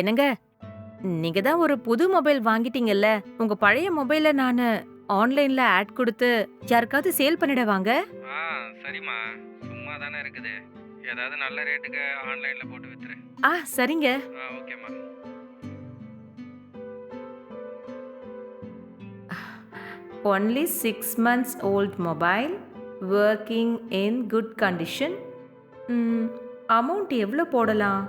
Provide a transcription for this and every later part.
என்னங்க? நீங்க தான் ஒரு புது மொபைல் வாங்கிட்டீங்கல்ல. உங்க பழைய மொபைல நானு ஆன்லைன்ல ஆட் கொடுத்து யாருக்காவது சேல் பண்ணிடவாங்க? ஆ சரிம்மா. சும்மா தானே இருக்குது. ஏதாவது நல்ல ரேட்டுக்கு ஆன்லைனில் போட்டு வித்துரு. ஆ சரிங்க. ஆ ஓகேம்மா. Only six months old mobile working in good condition amount எவ்வளோ போடலாம்?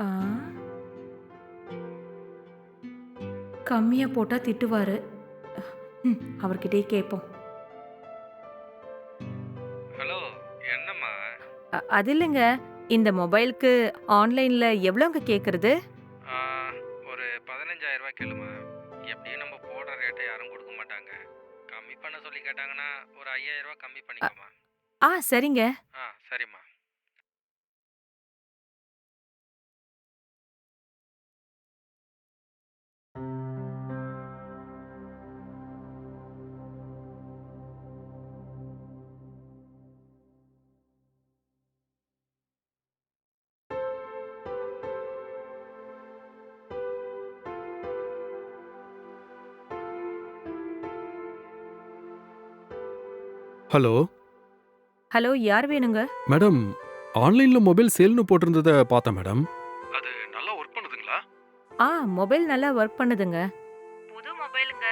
ஆ, கம்மியா போட்டா திட்டுவாரு. அவர்கிட்டயே கேட்போம் ஹலோ என்னம்மா? அது இல்லைங்க. இந்த மொபைலுக்கு ஆன்லைன்ல எவ்வளோங்க கேட்குறது ஒரு பதினஞ்சாயிரம் ரூபாய் கேளுமா. எப்படியும் நம்ம போடுற ரேட்டை யாரும் கொடுக்க மாட்டாங்க. கம்மி பண்ண சொல்லி கேட்டாங்கன்னா ஒரு ஐயாயிரம் ரூபாய் கம்மி பண்ணிக்கோமா. ஆ சரிங்க. ஆ சரிம்மா. ஹலோ. ஹலோ யார் வேணுங்க? மேடம் ஆன்லைன்ல மொபைல் சேல்னு போட்டிருந்தத பார்த்தேன் மேடம். அது நல்லா ஒர்க் பண்ணுதுங்களா? ஆ மொபைல் நல்லா ஒர்க் பண்ணுதுங்க. புது மொபைலுங்க.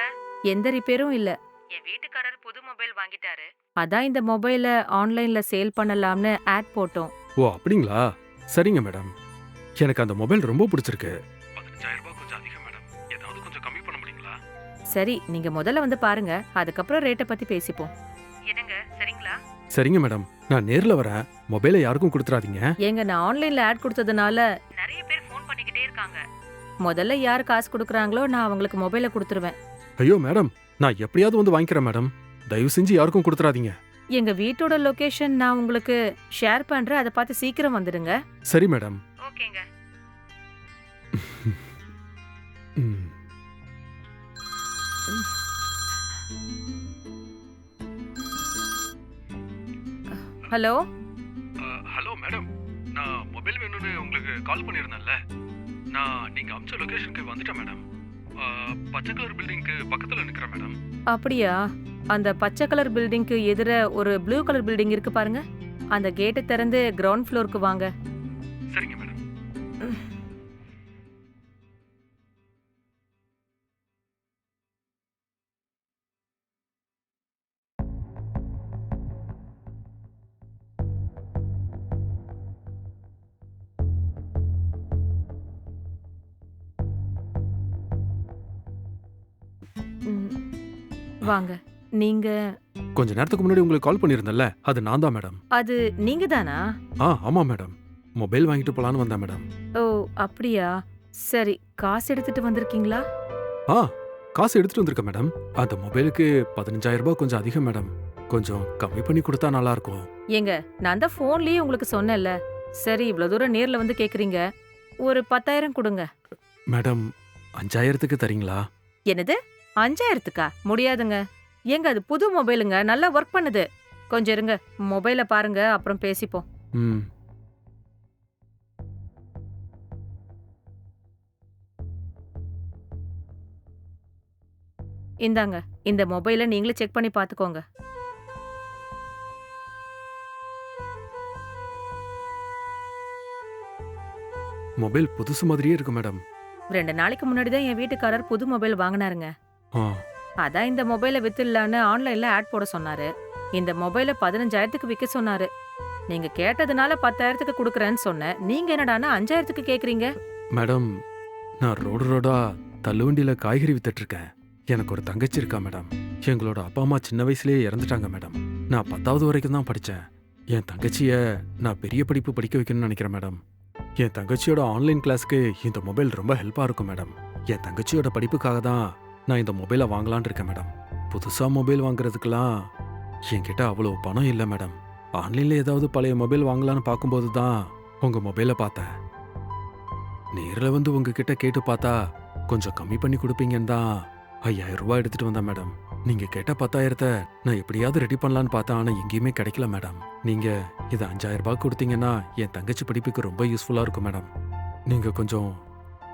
எந்த ரிப்பேரும் இல்ல. என் வீட்டுக்காரர் புது மொபைல் வாங்கிட்டாரு. அதான் இந்த மொபைலை ஆன்லைன்ல சேல் பண்ணலாம்னு ஆட் போட்டோம். ஓ அப்படிங்களா? சரிங்க மேடம். எனக்கு அந்த மொபைல் ரொம்ப பிடிச்சிருக்கு. பதினஞ்சாயிரம் ரூபாய் கொஞ்சம் அதிகம் மேடம். ஏதாவது கொஞ்சம் கம்மி பண்ண முடியுங்களா? சரி நீங்க முதல்ல வந்து பாருங்க. அதுக்கப்புறம் ரேட்டை பத்தி பேசிப்போம். என்னங்க சரிங்களா? சரிங்க மேடம். நான் நேர்ல வரேன். மொபைலை யாருக்கும் கொடுத்துறாதீங்க. ஏங்க நான் ஆன்லைன்ல ஆட் கொடுத்ததுனால நிறைய பேர் ஃபோன் பண்ணிக்கிட்டே இருக்காங்க. முதல்ல யார் காசு கொடுக்குறாங்களோ நான் அவங்களுக்கு மொபைலை கொடுத்துருவேன். ஐயோ மேடம். நான் எப்படியாவது வந்து வாங்கிக்கிறேன் மேடம். தயவு செஞ்சு யாருக்கும் கொடுத்துறாதீங்க. எங்க வீட்டோட லொகேஷன் நான் உங்களுக்கு ஷேர் பண்றேன். அதை பார்த்து சீக்கிரம் வந்துடுங்க. சரி மேடம். ஓகேங்க. ம். ஹலோ? Hello madam. நான் மொபைல் வேணும்னு உங்களுக்கு கால் பண்ணியிருந்தேன்ல. நான் நீங்க அமிச்ச லொகேஷனுக்கு வந்துட்டேன் மேடம். பச்சை கலர் பில்டிங்க்கு பக்கத்துல நிக்கிறேன் மேடம். அப்படியா? அந்த பச்சை கலர் பில்டிங்க்கு எதிர ஒரு ப்ளூ கலர் பில்டிங் இருக்கு பாருங்க. அந்த கேட்டை திறந்து கிரவுண்ட் ஃப்ளோருக்கு வாங்க. சரிங்க மேடம். வாங்க. நீங்க கொஞ்ச நேரத்துக்கு முன்னாடி உங்களுக்கு கால் பண்ணியிருந்தேன்ல அது நான் தான் மேடம். அது நீங்க தானா? ஆ ஆமா மேடம். மொபைல் வாங்கிட்டு போலான்னு வந்தேன் மேடம். ஓ அப்படியா? சரி காசு எடுத்துட்டு வந்திருக்கீங்களா? ஆ காசு எடுத்துட்டு வந்திருக்கேன் மேடம். அந்த மொபைலுக்கு பதினஞ்சாயிரம் ரூபாய் கொஞ்சம் அதிகம் மேடம். கொஞ்சம் கம்மி பண்ணி கொடுத்தா நல்லா இருக்கும் ஏங்க நான் தான் ஃபோன்லயே உங்களுக்கு சொன்னேன்ல. சரி இவ்வளவு தூரம் நேர்ல வந்து கேக்குறீங்க. ஒரு பத்தாயிரம் கொடுங்க. மேடம் அஞ்சாயிரத்துக்கு தரீங்களா? என்னது? அஞ்சாயிரத்துக்கா? முடியாதுங்க. ஏங்க அது புது மொபைலுங்க. நல்லா ஒர்க் பண்ணுது. கொஞ்சம் இருங்க. மொபைலை பாருங்க. அப்புறம் பேசிப்போம். ம். இந்தாங்க. இந்த மொபைலை நீங்களே செக் பண்ணி பார்த்துக்கோங்க மொபைல் புதுசு மாதிரியே இருக்கு மேடம். ரெண்டு நாளைக்கு முன்னாடி தான் என் வீட்டுக்காரர் புது மொபைல் வாங்கினாருங்க. அதான் இந்த மொபைலை வித்துடலான்னு ஆன்லைன்ல ஆட் போட சொன்னாரு. இந்த மொபைலை பதினஞ்சாயிரத்துக்கு விற்க சொன்னாரு. நீங்க கேட்டதுனால பத்தாயிரத்துக்கு கொடுக்குறேன்னு சொன்னேன் நீங்க என்னடான்னா அஞ்சாயிரத்துக்கு கேக்குறீங்க? மேடம் நான் ரோடு ரோடா தள்ளுவண்டியில காய்கறி வித்துட்டு இருக்கேன் எனக்கு ஒரு தங்கச்சி இருக்கா மேடம். எங்களோட அப்பா அம்மா சின்ன வயசுலயே இறந்துட்டாங்க மேடம். நான் பத்தாவது வரைக்கும் தான் படித்தேன் என் தங்கச்சிய நான் பெரிய படிப்பு படிக்க வைக்கணும்னு நினைக்கிறேன் மேடம். என் தங்கச்சியோட ஆன்லைன் கிளாஸ்க்கு இந்த மொபைல் ரொம்ப ஹெல்ப்பாக இருக்கும் மேடம். என் தங்கச்சியோட படிப்புக்காக தான் நான் இந்த மொபைலை வாங்கலான்னு இருக்கேன் மேடம் புதுசாக மொபைல் வாங்குறதுக்கெல்லாம் என்கிட்ட அவ்வளோ பணம் இல்லை மேடம் ஆன்லைனில் ஏதாவது பழைய மொபைல் வாங்கலான்னு பார்க்கும்போது தான் உங்கள் மொபைலை பார்த்தேன். நேரில் வந்து உங்ககிட்ட கேட்டு பார்த்தா கொஞ்சம் கம்மி பண்ணி கொடுப்பீங்கன்னு தான் ஐயாயிரம் ரூபாய் எடுத்துகிட்டு வந்தேன் மேடம் நீங்கள் கேட்ட பத்தாயிரத்தை நான் எப்படியாவது ரெடி பண்ணலான்னு பார்த்தேன் ஆனால் எங்கேயுமே கிடைக்கல மேடம் நீங்கள் இது அஞ்சாயிரம் ரூபாய் கொடுத்தீங்கன்னா என் தங்கச்சி படிப்புக்கு ரொம்ப யூஸ்ஃபுல்லாக இருக்கும் மேடம் நீங்கள் கொஞ்சம்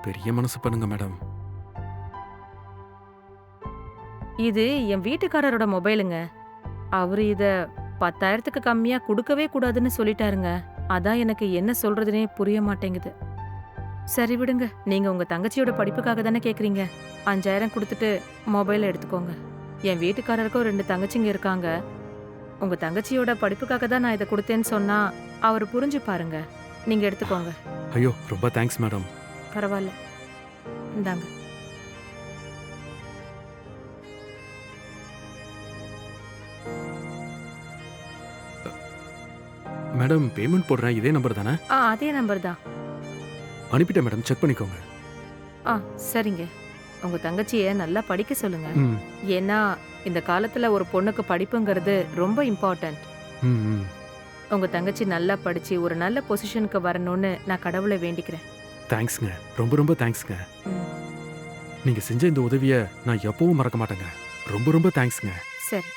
பெரிய மனசு பண்ணுங்க மேடம் இது என் வீட்டுக்காரரோட மொபைலுங்க. அவரு இத பத்தாயிரத்துக்கு கம்மியா கொடுக்கவே கூடாதுன்னு சொல்லிட்டாருங்க. அதான் எனக்கு என்ன சொல்றதுனே புரிய மாட்டேங்குது. சரி விடுங்க நீங்க உங்க தங்கச்சியோட படிப்புக்காக தானே கேக்குறீங்க. அஞ்சாயிரம் கொடுத்துட்டு மொபைல் எடுத்துக்கோங்க. என் வீட்டுக்காரருக்கும் ரெண்டு தங்கச்சிங்க இருக்காங்க. உங்க தங்கச்சியோட படிப்புக்காக தான் நான் இதை கொடுத்தேன்னு சொன்னா அவர் புரிஞ்சு பாருங்க. நீங்க எடுத்துக்கோங்க. ஐயோ ரொம்ப தேங்க்ஸ் மேடம் பரவாயில்ல இந்தாங்க. மேடம் பேமெண்ட் போடுறேன் இதே நம்பர் தானே? ஆ அதே நம்பர் தான். அனுப்பிட்டேன் மேடம் செக் பண்ணிக்கோங்க. ஆ சரிங்க. உங்க தங்கச்சிய நல்லா படிக்க சொல்லுங்க. ம் ஏன்னா இந்த காலத்துல ஒரு பொண்ணுக்கு படிப்புங்கிறது ரொம்ப இம்பார்ட்டன்ட் ம் ம். உங்க தங்கச்சி நல்லா படிச்சு ஒரு நல்ல பொசிஷனுக்கு வரணும்னு நான் கடவுளை வேண்டிக்கிறேன். தேங்க்ஸ்ங்க ரொம்ப ரொம்ப தேங்க்ஸ்ங்க ம், நீங்க செஞ்ச இந்த உதவியை நான் எப்பவும் மறக்க மாட்டேங்க. ரொம்ப ரொம்ப தேங்க்ஸ்ங்க சரி.